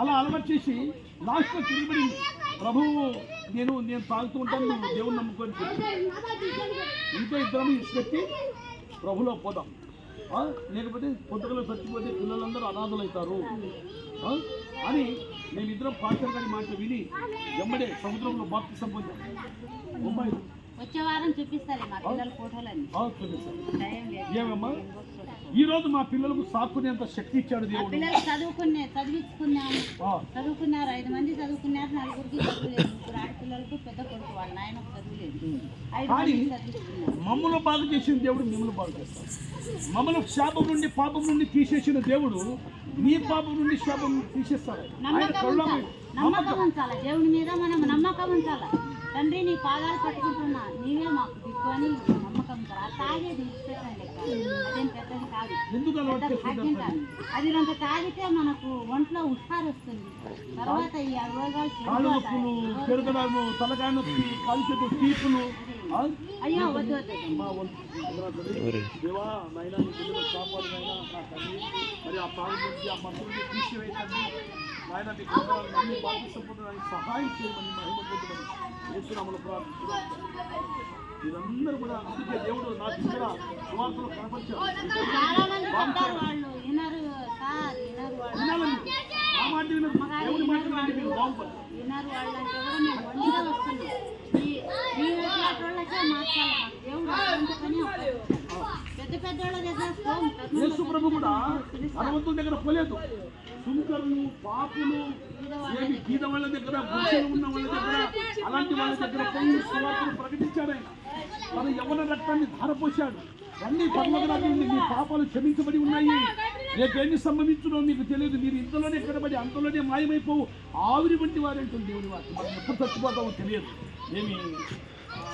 అలా అలవాటు చేసి లాస్ట్లో తిరిగిపడింది ప్రభువు నేను నేను తాగుతూ ఉంటాను నువ్వు దేవుని నమ్ముకొని ఇంకో ఇద్దరం ఇచ్చిపెట్టి ప్రభులో పోదాం? లేకపోతే పొద్దుగలో చచ్చిపోతే పిల్లలందరూ అనాథలు అవుతారు ఆ? అని మేమిద్దరం పాస్టర్ గారి మాట విని ఎమ్మడే సముద్రంలో బాప్తి సంపొందాం బొమ్మాయి. వచ్చే వారం చూపిస్తారు ఏమమ్మా? ఈ రోజు మా పిల్లలకు సాకునేంత శక్తి ఇచ్చాడు మా దేవుడు. పిల్లలు చదువుకునే చదివించుకున్నాము ఆ, చదువుకున్నారు ఐదు మంది చదువుకున్నారు నలుగురికి చదువులేదు. ముగ్గురు ఆడపిల్లలకు పెద్ద కొడుకు వాళ్ళ నాయనకు చదువులేదు. ఐదు కానీ మమ్మల్ని బాగు చేసిన దేవుడు మిమ్మల్ని బాగు చేస్తాడు. మమ్మల్ని శాపం నుండి పాపం నుండి తీసేసిన దేవుడు నీ పాపం నుండి శాపం తీసేస్తాడు. నమ్మకం ఉంచాలి. దేవుని మీద మనం నమ్మకం ఉంచాలి. తండ్రి నీ పాదాలు పట్టుకుంటున్నా. నీవే మాకు దిక్కు అని నమ్మకం తాగేది అదేం కొంత తాగితే మనకు ఒంట్లో ఉత్సాహం వస్తుంది. తర్వాత ఈ పెరగడాలు తలకాయ నొప్పి కాలు చేతులు తీపులు ఆ? అయ్యో వద్దు దేవా కాపాడు నా మరి ఆ పాలు నుంచి ఆ మీ సహాయం చేయమని మహిమ పొందమని యేసునామములో ప్రార్థిస్తున్నాను. మీరందరూ కూడా అందుకే దేవుడు నా దగ్గర సువార్తలు కనపరిచారు. దేవుడి మాట బాగుపడతారు. కూడా మేము వస్తున్నాం. పెద్ద పెద్ద వాళ్ళ దగ్గర పోము. యేసు ప్రభు కూడా దగ్గర పోలేదు. సుంకరులు పాపులు ఏమి గీత వాళ్ళ దగ్గర గుడిసెలు ఉన్న వాళ్ళ దగ్గర అలాంటి వాళ్ళ దగ్గర పోయి సువార్తను ప్రకటించాడు ఆయన. తన యవన రక్తాన్ని ధారపోశాడు. అన్ని పర్వగరాజు మీ పాపాలు క్షమించబడి ఉన్నాయి. రేపు ఎన్ని మీకు తెలియదు. మీరు ఇంతలోనే ఎక్కడబడి అంతలోనే మాయమైపోవు. ఆవిరి వంటి వారేంటుంది దేవుని మనం ఎప్పుడు చచ్చిపోతామో తెలియదు. ఏమి?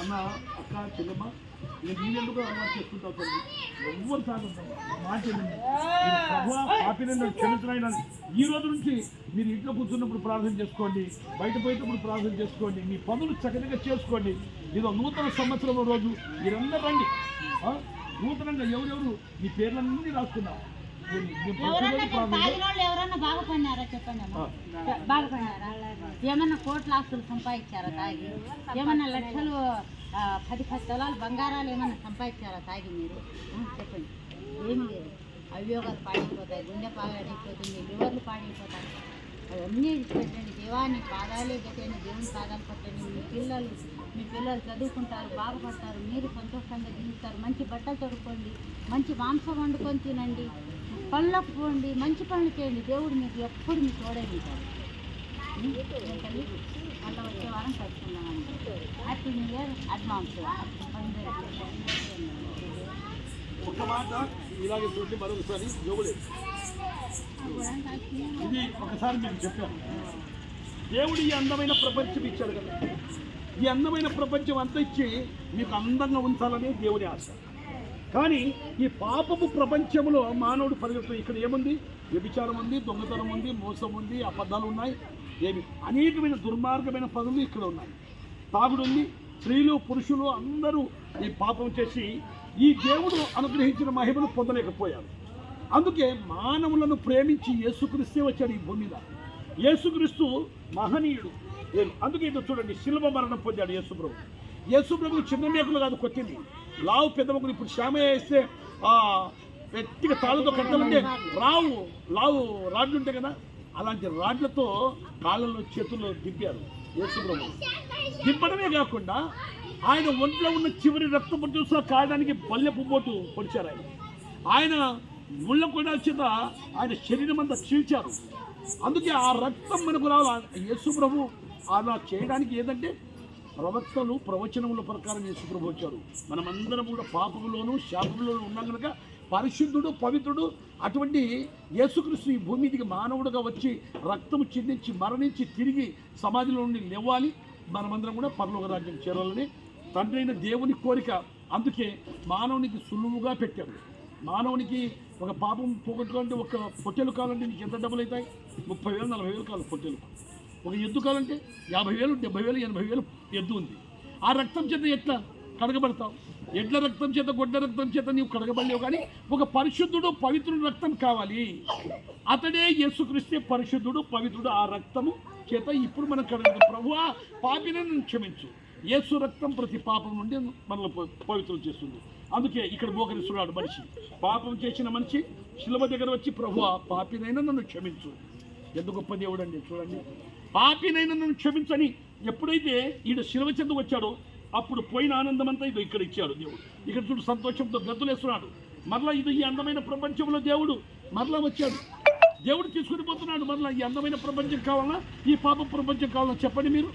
అన్న అక్క చెల్లెమ్మ నేనెందుకు అలవాటు చేసుకుంటావు ఎవ్వరు ఈ రోజు నుంచి మీరు ఇంట్లో కూర్చున్నప్పుడు ప్రార్థన చేసుకోండి. బయట పోయేటప్పుడు ప్రార్థన చేసుకోండి. మీ పనులు చక్కగా చేసుకోండి. ఇదో నూతన సంవత్సరం రోజు. మీరందరూ రండి? నూతనంగా ఎవరెవరు? మీ పేర్లన్నీ రాసుకున్నాం నేను- నేను ఎవరన్నా బాగుపడినారా? చెప్పండి బాగుపడినారా? ఏమన్నా కోట్ల ఆస్తులు సంపాదించారా తాగి? ఏమన్నా లక్షలు పది పది తొలాలు బంగారాలు ఏమన్నా సంపాదించారా తాగి మీరు? చెప్పండి. ఏమి లేదు. అవియోగాలు పాడైపోతాయి గుండె పాడైపోతుంది లివర్లు పాడైపోతాయి. అవన్నీ పెట్టండి దేవాన్ని పాదాలే పెట్టండి దేవుని పాదాలు పట్టండి మీ పిల్లలు మీ పిల్లలు చదువుకుంటారు బాగుపడతారు మీరు సంతోషంగా జీవిస్తారు. మంచి బట్టలు తొడుక్కోండి మంచి మాంసం వండుకొని తినండి పళ్ళకు పోండి మంచి పనులు చేయండి. దేవుడు మీకు ఎప్పుడు మీ తోడే ఉంటాడు ఉం? ఏంటండి మళ్ళీ వచ్చే వారం కలుసుకుందామండి హ్యాపీ ఇయర్ అడ్వాన్స్ ఒక మాట ఇలాగే చూసి మరొకసారి జోగులేదు ఇది ఒకసారి మీకు చెప్పాను. దేవుడు ఈ అందమైన ప్రపంచం ఇచ్చాడు కదా. ఈ అందమైన ప్రపంచం అంతా ఇచ్చి మీకు అందంగా ఉంచాలని దేవుడి ఆశ. కానీ ఈ పాపపు ప్రపంచంలో మానవుడు పరిగెత్తు ఇక్కడ ఏముంది? వ్యభిచారం ఉంది దొంగతనం ఉంది మోసం ఉంది అబద్ధాలు ఉన్నాయి. ఏమి? అనేకమైన దుర్మార్గమైన పనులు ఇక్కడ ఉన్నాయి. తాగుడుంది స్త్రీలు పురుషులు అందరూ ఈ పాపం చేసి ఈ దేవుడు అనుగ్రహించిన మహిమను పొందలేకపోయారు. అందుకే మానవులను ప్రేమించి యేసుక్రీస్తే వచ్చాడు ఈ భూమి మీద. యేసుక్రీస్తు మహనీయుడు. అందుకే ఇది చూడండి శిల్వ మరణం పొందాడు యేసుప్రభు. యేసుప్రభు చిన్న మేకులు కాదు కొట్టింది. లావు పెద్ద మొక్కలు ఇప్పుడు శ్యామయ్య వేస్తే ఆ గట్టిగా తాళ్ళతో కట్టాలంటే రావు లావు రాడ్లు ఉంటాయి కదా అలాంటి రాడ్లతో కాళ్ళలో చేతుల్లో దింపారు. యేసుప్రభు. తిప్పడమే కాకుండా ఆయన ఒంట్లో ఉన్న చివరి రక్తపు చూసిన కాయడానికి బల్లెపు పోటు పొడిచారు ఆయన. ఆయన ముళ్ళ కూడా చేత ఆయన శరీరం అంతా చీల్చారు. అందుకే ఆ రక్తం మనకు రావాలి. యేసుప్రభు అలా చేయడానికి ఏదంటే ప్రవక్తలు ప్రవచనముల ప్రకారం యేసుప్రభు వచ్చారు. మనమందరం కూడా పాపములోను శాపములోను ఉన్నాం కనుక పరిశుద్ధుడు పవిత్రుడు అటువంటి యేసుక్రీస్తు ఈ భూమి మీదకి మానవుడుగా వచ్చి రక్తము చిందించి మరణించి తిరిగి సమాధిలో నుండి లేవాలి. మనమందరం కూడా పరలోక రాజ్యం చేరాలని తండ్రి అయిన దేవుని కోరిక. అందుకే మానవునికి సులువుగా పెట్టాడు. మానవునికి ఒక పాపం పోగొట్టుకుంటే ఒక పొట్టెలు కావాలంటే నీకు ఎంత డబ్బులు అవుతాయి? ముప్పై వేలు నలభై వేలు కావాలి పొట్టెలు. ఒక ఎద్దు కావాలంటే యాభై వేలు డెబ్బై వేలు ఎనభై వేలు ఎద్దు ఉంది. ఆ రక్తం చెంది ఎట్లా? కడగబడతావు. ఎడ్ల రక్తం చేత గొడ్డ రక్తం చేత నీవు కడగబడలేవు కానీ ఒక పరిశుద్ధుడు పవిత్రుడు రక్తం కావాలి. అతడే యేసుక్రీస్తే పరిశుద్ధుడు పవిత్రుడు ఆ రక్తము చేత ఇప్పుడు మనం కడగదు ప్రభు పాపినని క్షమించు. యేసు రక్తం ప్రతి పాపం నుండి మనల్ని పవిత్రం చేస్తుంది. అందుకే ఇక్కడ మోకరిస్తున్నాడు మనిషి. పాపం చేసిన మనిషి శిలవ దగ్గర వచ్చి ప్రభు పాపినైనా నన్ను క్షమించు. ఎంత గొప్ప దేవుడు అండి చూడండి. పాపినైనా నన్ను క్షమించని ఎప్పుడైతే ఈడ శిలవ చెందుకు వచ్చాడో అప్పుడు పోయిన ఆనందం అంతా ఇదో ఇక్కడ ఇచ్చాడు దేవుడు. ఇక్కడ చూడు సంతోషంతో గద్దులేస్తున్నాడు మరలా ఇది ఈ అందమైన ప్రపంచంలో దేవుడు మరలా వచ్చాడు. దేవుడు తీసుకుని పోతున్నాడు మరలా ఈ అందమైన ప్రపంచం కావాలా? ఈ పాప ప్రపంచం కావాలా? చెప్పండి మీరు.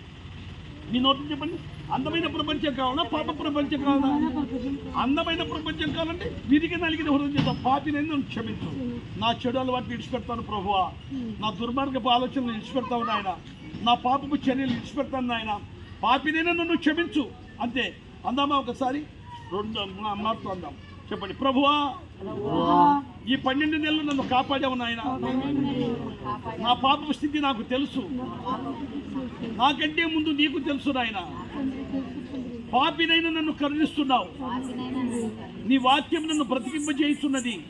మీ నోటి చెప్పండి. అందమైన ప్రపంచం కావాలా? పాప ప్రపంచం కావాలా? అందమైన ప్రపంచం కావాలంటే విరిగి నలిగిన హృదయం చేద్దాం పాపినైనా నేను క్షమించు? నా చెడు అలవాటు విడిచిపెడతాను ప్రభువా. నా దుర్మార్గపు ఆలోచనలు విడిచిపెడతావు నాయన. నా పాపపు చర్యలు విడిచిపెడతాను నాయన. పాపినైనా నన్ను క్షమించు. అంతే. అందామా ఒకసారి? రెండు మా- మాటతో అందాం. చెప్పండి. ప్రభువా ఈ పన్నెండు నెలలు నన్ను కాపాడావు నాయన. నా పాపపు స్థితి నాకు తెలుసు. నాకంటే ముందు నీకు తెలుసు నాయన. పాపినైనా నన్ను కరుణిస్తున్నావు. నీ వాక్యం నన్ను బ్రతికింపజేస్తున్నది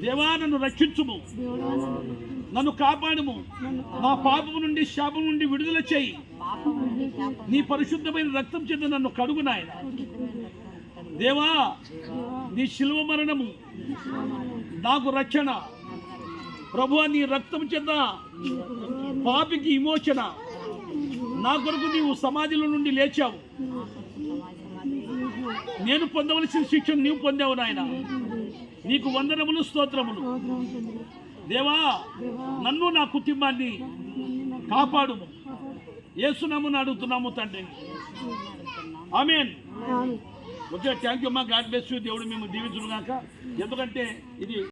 దేవా నన్ను రక్షించుము. నన్ను కాపాడుము. నా పాపము నుండి శాపం నుండి విడుదల చేయి. నీ పరిశుద్ధమైన రక్తం చెంది నన్ను కడుగు నాయన. దేవా నీ శిల్వ మరణము నాకు రక్షణ. ప్రభు నీ రక్తం చెంద పాపికి విమోచన. నా కొరకు నీవు సమాధిలో నుండి లేచావు. నేను పొందవలసిన శిక్షను నీవు పొందావు నాయన. నీకు వందనములు స్తోత్రములు. దేవా నన్ను నా కుటుంబాన్ని కాపాడుము. ఏసునామని అడుగుతున్నాము తండ్రి. ఆమెన్. ఓకే థ్యాంక్ యూ అమ్మా. God bless you. దేవుడు మేము దీవించుగాక ఎందుకంటే ఇది